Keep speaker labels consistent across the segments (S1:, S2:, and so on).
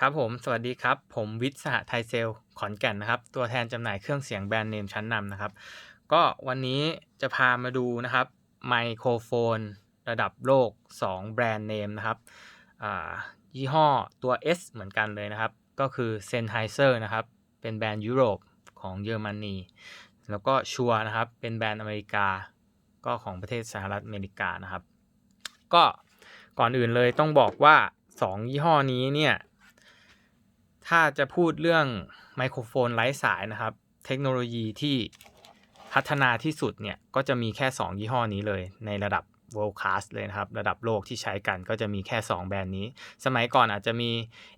S1: ครับผม สวัสดีครับ ผมวิทย์สหไทยเซลขอนแก่นนะครับ ตัวแทนจำหน่ายเครื่องเสียงแบรนด์เนมชั้นนำนะครับ ก็วันนี้จะพามาดูนะครับไมโครโฟน ระดับโลก 2 แบรนด์เนมนะครับยี่ห้อตัว S เหมือนกันเลยนะครับ ก็คือ Sennheiser นะครับ เป็นแบรนด์ยุโรปของเยอรมนี แล้วก็ชัวนะครับ เป็นแบรนด์อเมริกา ก็ของประเทศสหรัฐอเมริกานะครับ ก็ก่อนอื่นเลยต้องบอกว่า 2 ยี่ห้อนี้เนี่ย ถ้าจะพูดเรื่องไมโครโฟนไร้สายนะครับ เทคโนโลยีที่พัฒนาที่สุดเนี่ย ก็จะมีแค่ 2 ยี่ห้อนี้เลย ในระดับ world class เลยนะครับ ระดับโลกที่ใช้กันก็จะมีแค่ 2 แบรนด์นี้ สมัยก่อนอาจจะมี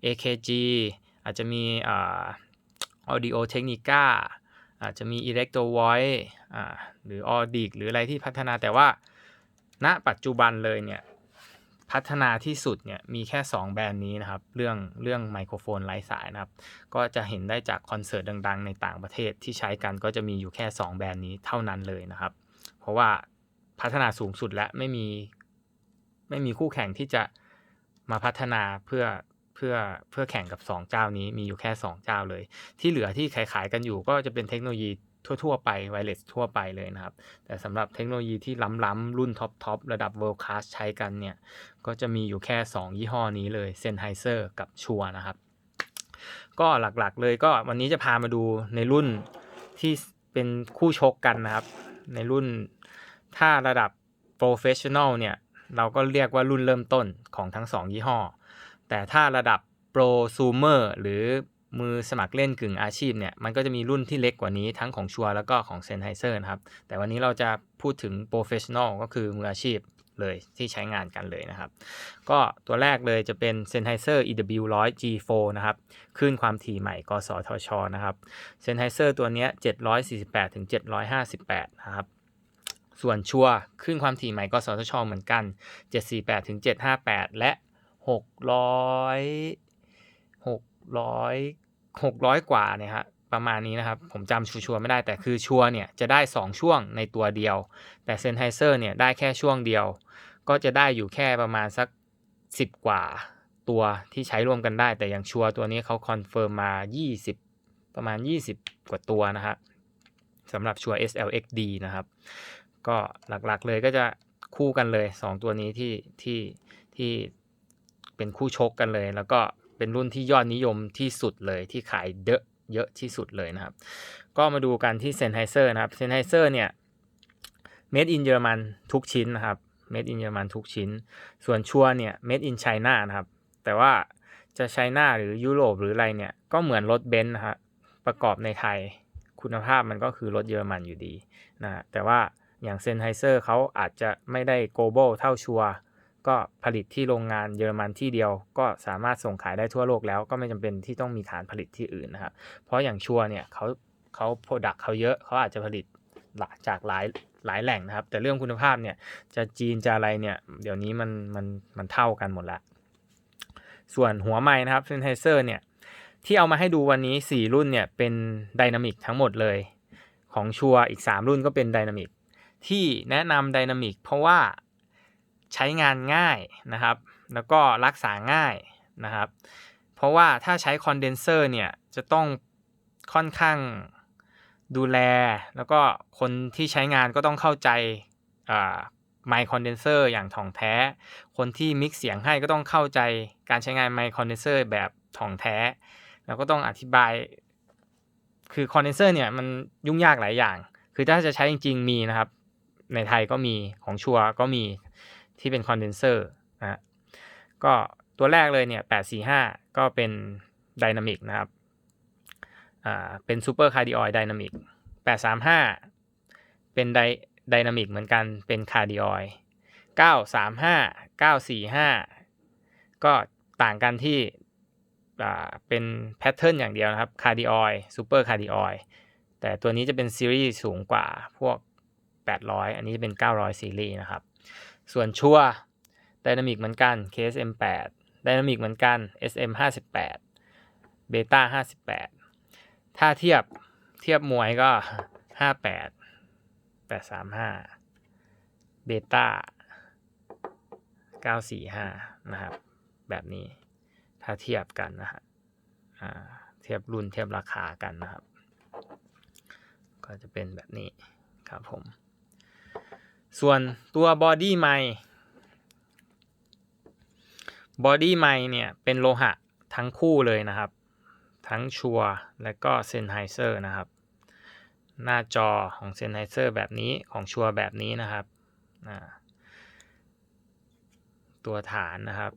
S1: AKG อาจจะมีอ่า Audio Technica อาจจะมี Electro Voice หรือ Audic หรืออะไรที่พัฒนาแต่ว่าณปัจจุบันเลยเนี่ย พัฒนาที่สุดเนี่ยมีแค่ 2 แบรนด์นี้นะครับ เรื่องเรื่องไมโครโฟนไร้สายนะครับ ก็จะเห็นได้จากคอนเสิร์ตดัง ๆ ในต่างประเทศที่ใช้กันก็จะมีอยู่แค่ 2 แบรนด์นี้เท่านั้นเลยนะครับ เพราะว่าพัฒนาสูงสุดและไม่มีไม่มีคู่แข่งที่จะมาพัฒนาเพื่อเพื่อเพื่อแข่งกับ 2 เจ้านี้มีอยู่แค่ 2 เจ้าเลย ที่เหลือที่ขายๆกันอยู่ก็จะเป็นเทคโนโลยี ทั่วๆไปไวเลสทั่วไปเลยนะครับ แต่สำหรับเทคโนโลยีที่ล้ำๆรุ่นท็อป ๆ ระดับ world class ใช้กันเนี่ย ก็จะมีอยู่แค่ 2 ยี่ห้อนี้เลย Sennheiser กับชัวนะครับ ก็หลักๆเลยก็วันนี้จะพามาดูในรุ่นที่เป็นคู่ชกกันนะครับ ในรุ่นถ้าระดับ professional เนี่ย เราก็เรียกว่ารุ่นเริ่มต้นของทั้ง 2 ยี่ห้อ แต่ถ้าระดับ prosumer หรือ มือสมัครเล่นกึ่งอาชีพเนี่ยมันก็จะมีรุ่นที่เล็กกว่านี้ทั้งของชัวแล้วก็ของ Sennheiser นะครับ แต่วันนี้เราจะพูดถึง professional ก็คือมืออาชีพเลยที่ใช้งานกันเลยนะครับ ก็ตัวแรกเลยจะเป็น Sennheiser EW100 G4 นะครับคลื่นความถี่ใหม่กสทช นะครับ Sennheiser ตัวนี้ย748ถึง758 นะครับ ส่วนชัวคลื่นความถี่ใหม่กสทช เหมือนกัน 748ถึง758 และ 600 600 600กว่าเนี่ยฮะประมาณนี้นะครับ ผมจำชัวร์ไม่ได้แต่คือชัวร์เนี่ยจะได้ 2 ช่วงในตัวเดียว แต่ Sennheiser เนี่ยได้แค่ช่วงเดียว ก็จะได้อยู่แค่ประมาณสัก 10 กว่าตัวที่ใช้ร่วมกันได้ แต่อย่างชัวร์ตัวนี้เขาคอนเฟิร์มมา 20 ประมาณ 20 กว่าตัวนะครับสำหรับชัวร์ SLXD นะครับ ก็หลักๆเลยก็จะคู่กันเลย 2 ตัวนี้ที่ที่ที่เป็นคู่ชกกันเลยแล้วก็ เป็นรุ่นที่ยอดนิยมที่สุดเลยที่ขายเยอะเยอะที่สุดเลยนะครับ ก็มาดูกันที่ Sennheiser นะครับ Sennheiser เนี่ย made in เยอรมันทุกชิ้นนะครับ made in เยอรมันทุกชิ้น ส่วนชัวเนี่ย made in China นะครับ แต่ว่าจะไชน่าหรือยุโรปหรืออะไรเนี่ย ก็เหมือนรถเบนซ์นะครับประกอบในไทยคุณภาพมันก็คือรถเยอรมันอยู่ดีนะแต่ว่าอย่าง Sennheiser เขาอาจจะไม่ได้ global เท่าชัว ก็ผลิตที่โรงงานเยอรมันที่เดียว ก็สามารถส่งขายได้ทั่วโลกแล้วก็ไม่จำเป็นที่ต้องมีฐานผลิตที่อื่นนะครับ เพราะอย่างชัวเนี่ยเขาเขาโปรดักเขาเยอะเขาอาจจะผลิตจากหลายหลายแหล่งนะครับ แต่เรื่องคุณภาพเนี่ยจะจีนจะอะไรเนี่ยเดี๋ยวนี้มันมันมันเท่ากันหมดละ ส่วนหัวไม้นะครับ Sennheiser เนี่ยที่เอามาให้ดูวันนี้ 4 รุ่นเนี่ยเป็นไดนามิกทั้งหมดเลย ของชัวอีก 3 รุ่นก็เป็นไดนามิกที่แนะนำไดนามิกเพราะว่า ใช้งานง่ายนะครับ แล้วก็รักษาง่ายนะครับ เพราะว่าถ้าใช้คอนเดนเซอร์เนี่ยจะต้องค่อนข้างดูแล แล้วก็คนที่ใช้งานก็ต้องเข้าใจไมค์คอนเดนเซอร์อย่างถ่องแท้ คนที่มิกเสียงให้ก็ต้องเข้าใจการใช้งานไมค์คอนเดนเซอร์แบบถ่องแท้ แล้วก็ต้องอธิบาย คือคอนเดนเซอร์เนี่ยมันยุ่งยากหลายอย่าง คือถ้าจะใช้จริง ๆ มีนะครับ ในไทยก็มีของชัวก็มี ที่เป็นคอนเดนเซอร์นะก็ตัวแรกเลยเนี่ย 845 ก็เป็นไดนามิกนะครับอ่าเป็นซูเปอร์คาร์ดิออยไดนามิก835 เป็นไดไดนามิกเหมือนกันเป็นคาร์ดิออย935 945 ก็ต่างกันที่อ่าเป็นแพทเทิร์นอย่างเดียวนะครับคาร์ดิออยซูเปอร์คาร์ดิออยแต่ตัวนี้จะเป็นซีรีส์สูงกว่าพวก 800 อันนี้จะเป็น 900 ซีรีส์นะครับ ส่วนชัวไดนามิกเหมือนกัน KSM 8 ไดนามิกเหมือนกัน SM 58เบต้า58 ถ้าเทียบเทียบมวยก็ 58 835เบต้า945 นะครับ แบบนี้ถ้าเทียบกันนะฮะเทียบรุ่นเทียบราคากันนะครับ ก็จะเป็นแบบนี้ครับผม ส่วนตัวบอดี้ไมบอดี้ไมเนี่ยเป็นโลหะทั้งคู่เลยนะครับ ทั้งชัวและก็เซนไฮเซอร์นะครับ หน้าจอของเซนไฮเซอร์แบบนี้ของชัวแบบนี้นะครับ ตัวฐานนะครับ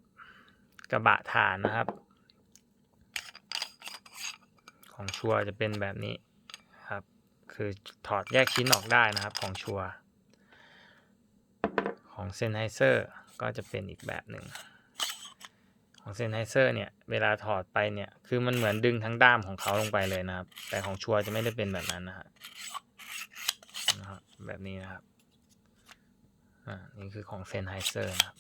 S1: กระบะฐานนะครับ ของชัวจะเป็นแบบนี้ครับ คือถอดแยกชิ้นออกได้นะครับของชัว ของเซนไฮเซอร์ก็จะเป็นอีกแบบหนึ่งของเซนไฮเซอร์เนี่ย เวลาถอดไปเนี่ย คือมันเหมือนดึงทั้งด้ามของเขาลงไปเลยนะครับ แต่ของชัวจะไม่ได้เป็นแบบนั้นนะฮะนะครับแบบนี้นะครับอ่านี่คือของเซนไฮเซอร์นะครับ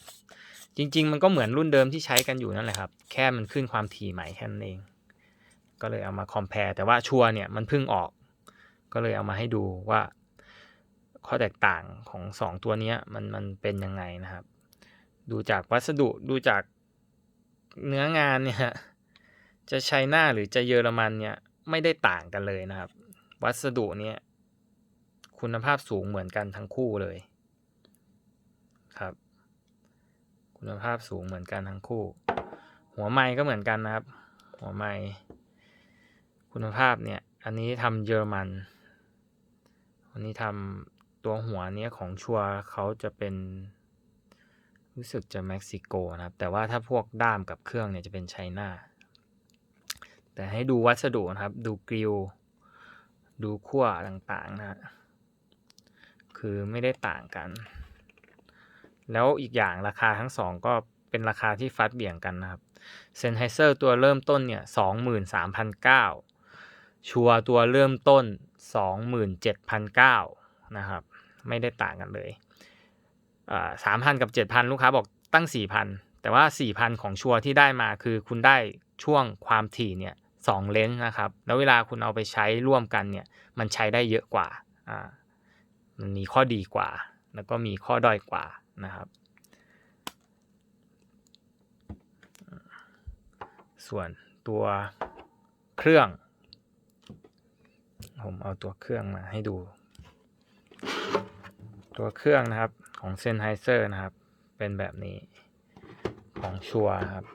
S1: จริง ๆ มันก็เหมือนรุ่นเดิมที่ใช้กันอยู่นั่นแหละครับ แค่มันขึ้นความถี่ใหม่แค่นั้นเอง ก็เลยเอามาคอมเพลแต่ว่าชัวเนี่ยมันเพิ่งออก ก็เลยเอามาให้ดูว่า ข้อแตกต่างของสองตัวนี้มันมันเป็นยังไงนะครับ ดูจากวัสดุดูจากเนื้องานเนี่ยจะไชน่าหรือจะเยอรมันเนี่ยไม่ได้ต่างกันเลยนะครับ วัสดุเนี่ยคุณภาพสูงเหมือนกันทั้งคู่เลยครับ คุณภาพสูงเหมือนกันทั้งคู่ หัวไม้ก็เหมือนกันนะครับ หัวไม้คุณภาพเนี่ยอันนี้ทำเยอรมันอันนี้ทำ ตัวหัวเนี้ยของชัวเขาจะเป็นรู้สึกจะเม็กซิโกนะครับ แต่ว่าถ้าพวกด้ามกับเครื่องเนี่ยจะเป็นไชน่า แต่ให้ดูวัสดุนะครับ ดูกริลดูขั้วต่างๆนะ คือไม่ได้ต่างกัน แล้วอีกอย่างราคาทั้งสองก็เป็นราคาที่ฟัดเบี่ยงกันนะครับเซนไฮเซอร์ตัวเริ่มต้นเนี่ยสองหมื่นสามพันเก้าชัวตัวเริ่มต้นสองหมื่นเจ็ดพันเก้านะครับ ไม่ได้ต่างกันเลยสามพันกับเจ็ดพันลูกค้าบอกตั้งสี่พันแต่ว่าสี่พันของชัวร์ที่ได้มาคือคุณได้ช่วงความถี่เนี่ยสองเลนส์นะครับ แล้วเวลาคุณเอาไปใช้ร่วมกันเนี่ยมันใช้ได้เยอะกว่าอ่ามันมีข้อดีกว่า แล้วก็มีข้อด้อยกว่านะครับ ส่วนตัวเครื่อง ผมเอาตัวเครื่องมาให้ดู ตัวเครื่องนะครับของเซนไฮเซอร์นะครับ เป็นแบบนี้ของชัวครับ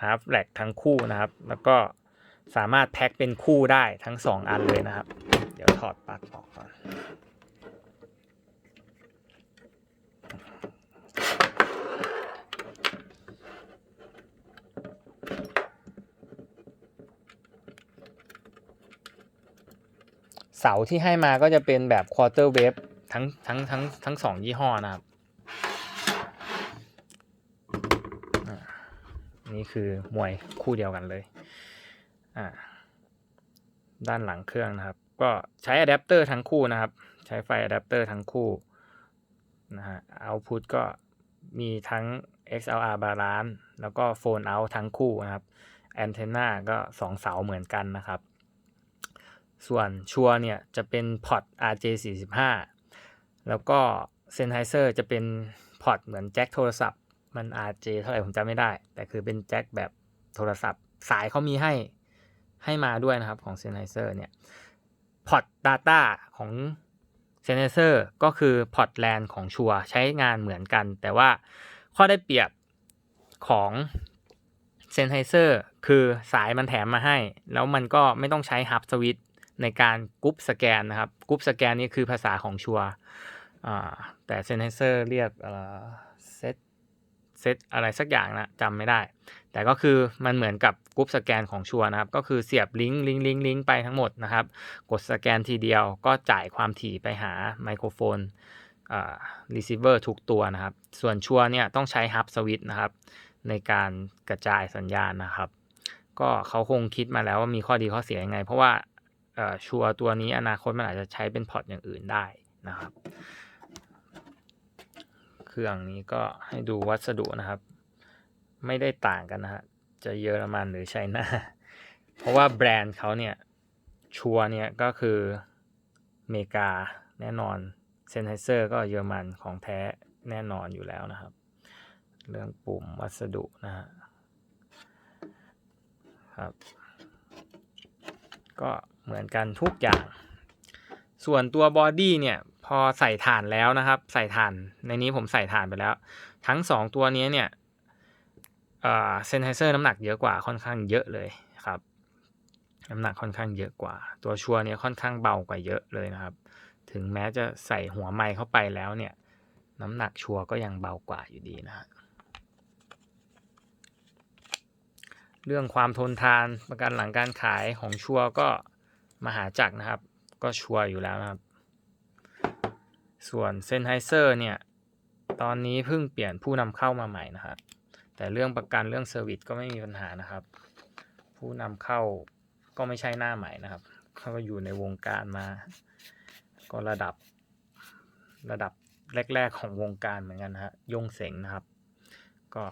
S1: ฮาร์ฟแลกทั้งคู่นะครับ แล้วก็สามารถแพ็คเป็นคู่ได้ทั้ง 2 อันเลยนะครับ เดี๋ยวถอดปลั๊กออกก่อน เสาที่ให้มาก็จะเป็นแบบควอเตอร์เวฟทั้งทั้งทั้งทั้งสองยี่ห้อนะครับนี่คือมวยคู่เดียวกันเลยอ่าด้านหลังเครื่องนะครับ ก็ใช้อะแดปเตอร์ทั้งคู่นะครับ ใช้ไฟอะแดปเตอร์ทั้งคู่นะฮะเอาพุทก็มีทั้ง XLR balance แล้วก็โฟนเอาทั้งคู่นะครับแอนเทนนาก็สองเสาเหมือนกันนะครับ ส่วนชัวเนี่ยจะเป็นพอร์ต RJ45 แล้วก็เซนไฮเซอร์จะเป็นพอร์ตเหมือนแจ็คโทรศัพท์ มัน RJ เท่าไหร่ผมจำไม่ได้ แต่คือเป็นแจ็คแบบโทรศัพท์ สายเขามีให้ให้มาด้วยนะครับของเซนไฮเซอร์เนี่ยพอร์ต Data ของเซนไฮเซอร์ก็คือพอร์ตแลนของชัวใช้งานเหมือนกัน แต่ว่าข้อได้เปรียบของเซนไฮเซอร์คือสายมันแถมมาให้ แล้วมันก็ไม่ต้องใช้ฮับสวิต ในการกรุ๊ปสแกนนะครับกรุ๊ปสแกนนี่คือภาษาของชัวแต่เซนเซอร์เรียกเซตเซตอะไรสักอย่างนะจำไม่ได้ แต่ก็คือมันเหมือนกับกรุ๊ปสแกนของชัวนะครับ ก็คือเสียบลิงก์ลิงก์ลิงก์ลิงก์ไปทั้งหมดนะครับ กดสแกนทีเดียวก็จ่ายความถี่ไปหาไมโครโฟนรีเซิเวอร์ทุกตัวนะครับ ส่วนชัวเนี่ยต้องใช้ฮับสวิตนะครับ ในการกระจายสัญญาณนะครับ ก็เขาคงคิดมาแล้วว่ามีข้อดีข้อเสียยังไง เพราะว่า ชัวตัวนี้อนาคตมันอาจจะใช้เป็นพอร์ตอย่างอื่นได้นะครับ เครื่องนี้ก็ให้ดูวัสดุนะครับ ไม่ได้ต่างกันนะฮะจะเยอรมันหรือไชน่าเพราะว่าแบรนด์เขาเนี่ยชัวเนี่ยก็คือเมกาแน่นอนเซนไฮเซอร์ก็เยอรมันของแท้แน่นอนอยู่แล้วนะครับ เรื่องปุ่มวัสดุนะฮะครับ ก็ เหมือนกันทุกอย่าง ส่วนตัวบอดี้เนี่ยพอใส่ฐานแล้วนะครับ ใส่ฐานในนี้ผมใส่ฐานไปแล้ว ทั้ง 2 ตัวนี้เนี่ยเซนไฮเซอร์น้ำหนักเยอะกว่าค่อนข้างเยอะเลยครับน้ำหนักค่อนข้างเยอะกว่า ตัวชัวร์เนี่ยค่อนข้างเบากว่าเยอะเลยนะครับ ถึงแม้จะใส่หัวไม้เข้าไปแล้วเนี่ย น้ำหนักชัวร์ก็ยังเบากว่าอยู่ดีนะฮะเรื่องความทนทานประกันหลังการขายของชัวร์ก็ มหาจักรนะครับ ก็ชัวร์อยู่แล้วนะครับ ส่วนเซนไฮเซอร์เนี่ย ตอนนี้เพิ่งเปลี่ยนผู้นำเข้ามาใหม่นะครับ แต่เรื่องประกันเรื่องเซอร์วิสก็ไม่มีปัญหานะครับ ผู้นำเข้าก็ไม่ใช่หน้าใหม่นะครับ เขาก็อยู่ในวงการมา ก็ระดับระดับแรก ๆ ของวงการเหมือนกันนะฮะยงเสงนะครับ ก็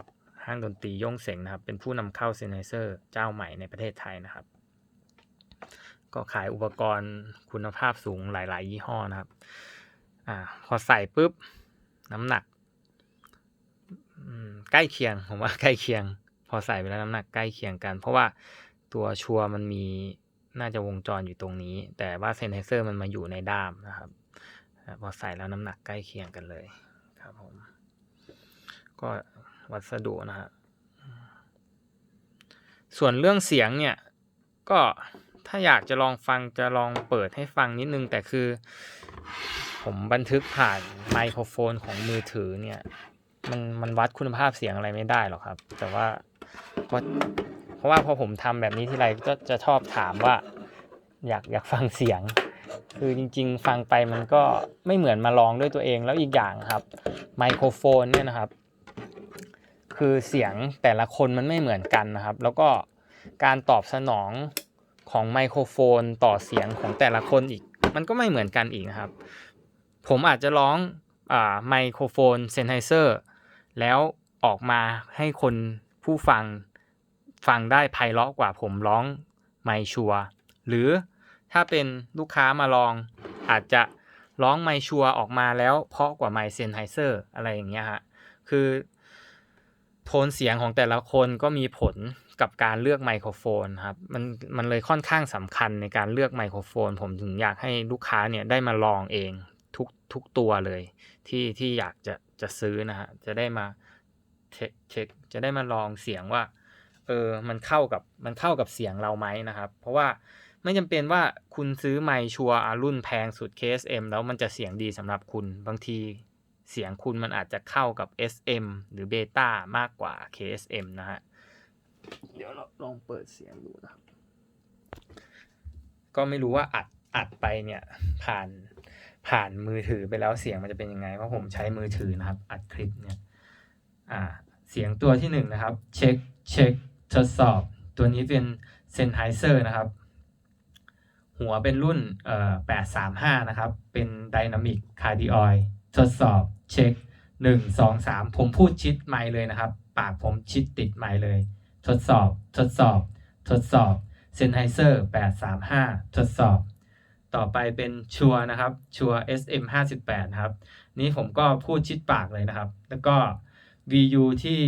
S1: ห้างดนตรียงเสงนะครับ เป็นผู้นำเข้าเซนไฮเซอร์เจ้าใหม่ในประเทศไทยนะครับ ก็ขายอุปกรณ์คุณภาพสูงหลาย ๆ ยี่ห้อนะครับ อ่า พอใส่ปุ๊บ น้ำหนักใกล้เคียงผมว่าใกล้เคียง พอใส่ไปแล้วน้ำหนักใกล้เคียงกัน เพราะว่าตัวชัวร์มันมีน่าจะวงจรอยู่ตรงนี้ แต่ว่าเซนไฮเซอร์มันมาอยู่ในด้ามนะครับ พอใส่แล้วน้ำหนักใกล้เคียงกันเลยครับผม ก็วัสดุนะฮะส่วนเรื่องเสียงเนี่ยก็ ถ้าอยากจะลองฟังจะลองเปิดให้ฟังนิดนึง แต่คือ ผมบันทึกผ่านไมโครโฟนของมือถือเนี่ย มันมันวัดคุณภาพเสียงอะไรไม่ได้หรอกครับ แต่ว่าเพราะว่าพอผมทำแบบนี้ที่ไรก็จะชอบถามว่า อยากอยากฟังเสียง คือจริง ๆ ฟังไปมันก็ไม่เหมือนมาลองด้วยตัวเองแล้วอีกอย่างครับไมโครโฟนเนี่ยนะครับ คือเสียงแต่ละคนมันไม่เหมือนกันนะครับ แล้วก็การตอบสนอง ของไมโครโฟนต่อเสียงของแต่ละคนอีก มันก็ไม่เหมือนกันอีกนะครับ ผมอาจจะร้องไมโครโฟนเซนไฮเซอร์แล้วออกมาให้คนผู้ฟังฟังได้ไพเราะกว่าผมร้องไมชัวหรือถ้าเป็นลูกค้ามาลองอาจจะร้องไมชัวออกมาแล้วเพาะกว่าไมเซนไฮเซอร์อะไรอย่างเงี้ยฮะคือโทนเสียงของแต่ละคนก็มีผล กับการเลือกไมโครโฟนครับมันมันเลยค่อนข้างสำคัญในการเลือกไมโครโฟน ผมถึงอยากให้ลูกค้าเนี่ยได้มาลองเองทุกทุกตัวเลย ที่ที่อยากจะจะซื้อนะฮะจะได้มาเช็คจะได้มาลองเสียงว่าเออมันเข้ากับมันเข้ากับเสียงเราไหมนะครับ เพราะว่าไม่จำเป็นว่าคุณซื้อไมค์ชัวรุ่นแพงสุด KSM แล้วมันจะเสียงดีสำหรับคุณบางทีเสียงคุณมันอาจจะเข้ากับ SM หรือเบต้ามากกว่า KSM นะฮะ เดี๋ยวเราลองเปิดเสียงดูนะครับ ก็ไม่รู้ว่าอัดอัดไปเนี่ย ผ่านผ่านมือถือไปแล้วเสียงมันจะเป็นยังไง เพราะผมใช้มือถือนะครับ อัดคลิปเนี่ย อ่า เสียงตัวที่หนึ่งนะครับ เช็คเช็คทดสอบ ตัวนี้เป็นเซนไฮเซอร์นะครับ หัวเป็นรุ่นเอ่อ835 นะครับ เป็นไดนามิกคาร์ดิออยทดสอบเช็ค 1 2 3 ผมพูดชิดไมเลยนะครับ ปากผมชิดติดไมเลย ทดสอบ ทดสอบ ทดสอบเซนไฮเซอร์835 ทดสอบ ต่อไปเป็นชัวนะครับชัว SM 58นะครับ นี้ผมก็พูดชิดปากเลยนะครับ แล้วก็ VU ที่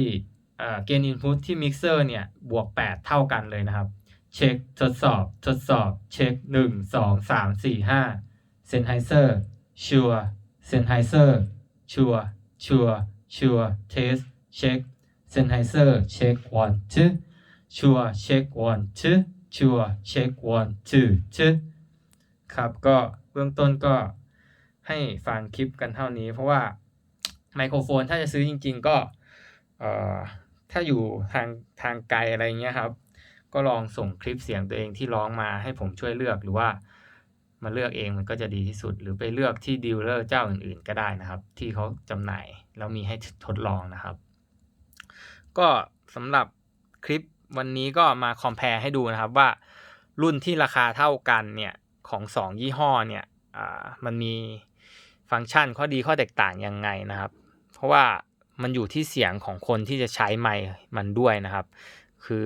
S1: เกณฑ์อินพุตที่มิกเซอร์เนี่ย บวก 8 เท่ากันเลยนะครับ เช็ค ทดสอบ ทดสอบ เช็ค 1 2 3 4 5เซนไฮเซอร์ชัวเซนไฮเซอร์ชัวชัวชัวเทสเช็ค เซนไฮเซอร์เช็ค one two ชัวเช็ค one two ชัวเช็ค one two two ครับก็เบื้องต้นก็ให้ฟังคลิปกันเท่านี้ เพราะว่าไมโครโฟนถ้าจะซื้อจริง ๆ ก็ถ้าอยู่ทางทางไกลอะไรเงี้ยครับ ก็ลองส่งคลิปเสียงตัวเองที่ร้องมาให้ผมช่วยเลือกหรือว่ามาเลือกเองมันก็จะดีที่สุด หรือไปเลือกที่ดีลเลอร์เจ้าอื่นๆ ก็ได้นะครับ ที่เขาจำหน่ายแล้วมีให้ทดลองนะครับ ก็สำหรับคลิปวันนี้ก็มาคอมเพลให้ดูนะครับว่ารุ่นที่ราคาเท่ากันเนี่ยของ 2 ยี่ห้อเนี่ยมันมีฟังก์ชันข้อดีข้อแตกต่างยังไงนะครับ เพราะว่ามันอยู่ที่เสียงของคนที่จะใช้ไมค์มันด้วยนะครับ คือ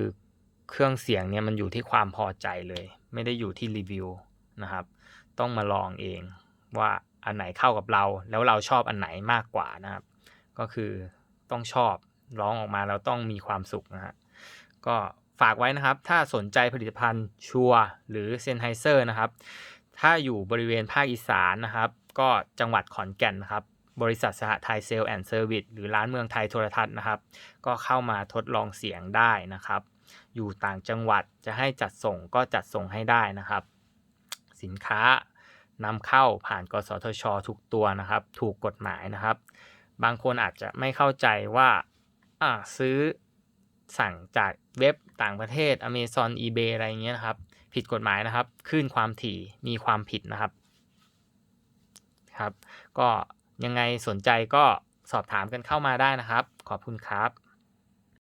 S1: เครื่องเสียงเนี่ยมันอยู่ที่ความพอใจเลย ไม่ได้อยู่ที่รีวิวนะครับ ต้องมาลองเองว่าอันไหนเข้ากับเรา แล้วเราชอบอันไหนมากกว่านะครับ ก็คือต้องชอบ ร้องออกมาแล้วต้องมีความสุขนะฮะก็ฝากไว้นะครับ ถ้าสนใจผลิตภัณฑ์ชัวร์หรือเซนไฮเซอร์นะครับ ถ้าอยู่บริเวณภาคอีสานนะครับ ก็จังหวัดขอนแก่นนะครับ บริษัทสหไทยเซลแอนด์เซอร์วิสหรือร้านเมืองไทยโทรทัศน์นะครับ ก็เข้ามาทดลองเสียงได้นะครับ อยู่ต่างจังหวัดจะให้จัดส่งก็จัดส่งให้ได้นะครับ สินค้านำเข้าผ่านกสทช ทุกตัวนะครับ ถูกกฎหมายนะครับ บางคนอาจจะไม่เข้าใจว่า อ่าซื้อสั่งจากเว็บต่างประเทศ Amazon eBay อะไรเงี้ยนะครับ ผิดกฎหมายนะครับคลื่นความถี่มีความผิดนะครับครับ ก็ยังไงสนใจก็สอบถามกันเข้ามาได้นะครับ ขอบคุณครับ